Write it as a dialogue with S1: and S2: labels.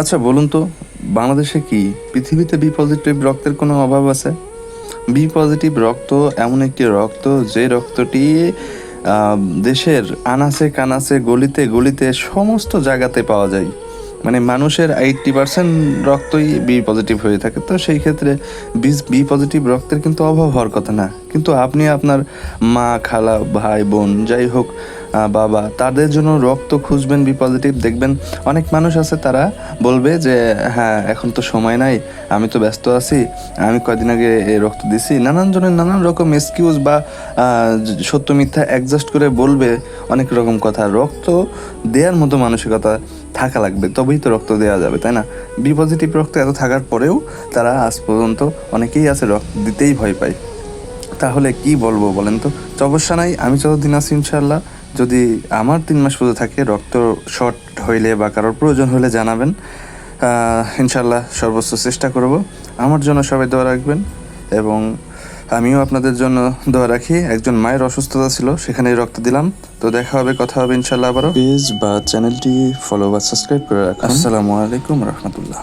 S1: আচ্ছা বলুন তো, বাংলাদেশে কি পৃথিবীতে বি পজিটিভ রক্তের কোনো অভাব আছে? বি পজিটিভ রক্ত এমন একটি রক্ত যে রক্তটি দেশের আনাচে কানাচে গলিতে গলিতে সমস্ত জায়গাতে পাওয়া যায়। মানে মানুষের এইটটি পার্সেন্ট রক্তই বি পজিটিভ হয়ে থাকে। তো সেই ক্ষেত্রে বি পজিটিভ রক্তের কিন্তু অভাব হওয়ার কথা না। কিন্তু আপনি আপনার মা, খালা, ভাই, বোন, যাই হোক বাবা, তাদের জন্য রক্ত খুঁজবেন বি পজিটিভ দেখবেন অনেক মানুষ আছে, তারা বলবে যে হ্যাঁ এখন তো সময় নাই, আমি তো ব্যস্ত আছি, আমি কয়দিন আগে রক্ত দিছি। নানান জনের নানান রকম এক্সকিউজ বা সত্য মিথ্যা অ্যাডজাস্ট করে বলবে অনেক রকম কথা। রক্ত দেওয়ার মতো মানসিকতা থাকা লাগবে, তবেই তো রক্ত দেওয়া যাবে, তাই না? বি পজিটিভ রক্ত এত থাকার পরেও তারা আজ পর্যন্ত অনেকেই আছে রক্ত দিতেই ভয় পায়। তাহলে কি বলব বলেন তো? সমস্যা নাই, আমি যতদিন আছি ইনশাল্লাহ যদি আমার তিন মাস পুজো থাকে রক্ত শর্ট হইলে বা কারোর প্রয়োজন হলে জানাবেন। ইনশাল্লাহ সর্বোচ্চ চেষ্টা করব। আমার জন্য সবাই দোয়া রাখবেন এবং আমিও আপনাদের জন্য দোয়া রাখি। একজন মায়ের অসুস্থতা ছিল সেখানেই রক্ত দিলাম। তো দেখা হবে কথা হবে ইনশাল্লাহ আবারও। পেজ বা চ্যানেলটি ফলো বা সাবস্ক্রাইব করে রাখুন। আসসালামু আলাইকুম রহমতুল্লাহ।